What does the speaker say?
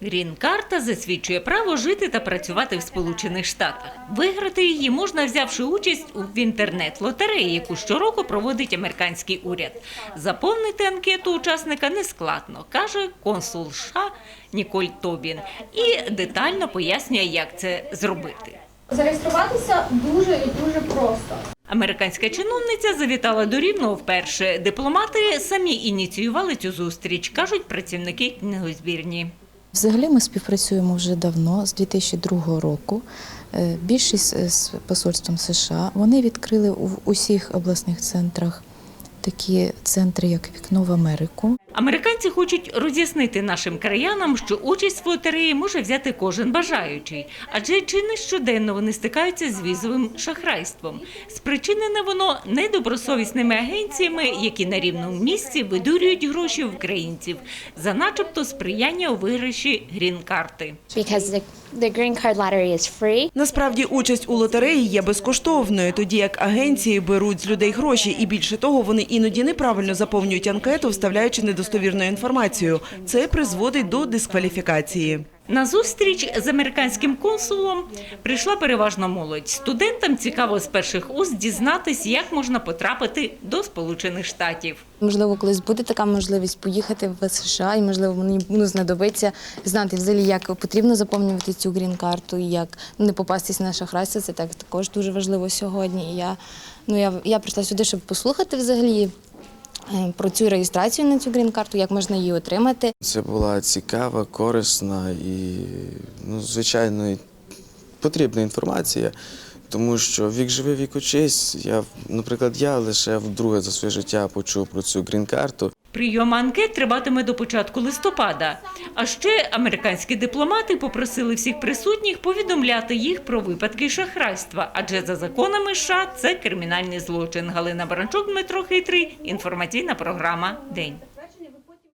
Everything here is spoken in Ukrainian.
Грін-карта засвідчує право жити та працювати в Сполучених Штатах. Виграти її можна, взявши участь в інтернет-лотереї, яку щороку проводить американський уряд. Заповнити анкету учасника нескладно, каже консул США Ніколь Тобін, і детально пояснює, як це зробити. Зареєструватися дуже і дуже просто. Американська чиновниця завітала до Рівного вперше. Дипломати самі ініціювали цю зустріч, кажуть працівники книгозбірні. Взагалі ми співпрацюємо вже давно, з 2002 року. Е, Більшість з посольством США вони відкрили в усіх обласних центрах такі центри, як вікно в Америку. Американці хочуть роз'яснити нашим краянам, що участь в лотереї може взяти кожен бажаючий, адже чи не щоденно вони стикаються з візовим шахрайством. Спричинене воно недобросовісними агенціями, які на рівному місці видурюють гроші в українців за начебто сприяння у виграші грін-карти. because the, the green card lottery is free. Насправді участь у лотереї є безкоштовною, тоді як агенції беруть з людей гроші, і більше того, вони іноді неправильно заповнюють анкету, вставляючи недостовірну інформацію. Це призводить до дискваліфікації. На зустріч з американським консулом прийшла переважно молодь. Студентам цікаво з перших уст дізнатись, як можна потрапити до Сполучених Штатів. Можливо, колись буде така можливість поїхати в США, і можливо мені ну, знадобиться знати взагалі, як потрібно заповнювати цю грін-карту, як не попастись на шахрайство. Це так також дуже важливо сьогодні. І я, ну, я, я прийшла сюди, щоб послухати взагалі про цю реєстрацію на цю грін-карту, як можна її отримати. Це була цікава, корисна і, ну, звичайно, потрібна інформація, тому що вік живе, вік учись. Я, наприклад, я лише вдруге за своє життя почув про цю грін-карту. Прийом анкет триватиме до початку листопада. А ще американські дипломати попросили всіх присутніх повідомляти їх про випадки шахрайства, адже за законами США це кримінальний злочин. Галина Баранчук, Дмитро Хитрий. Інформаційна програма День.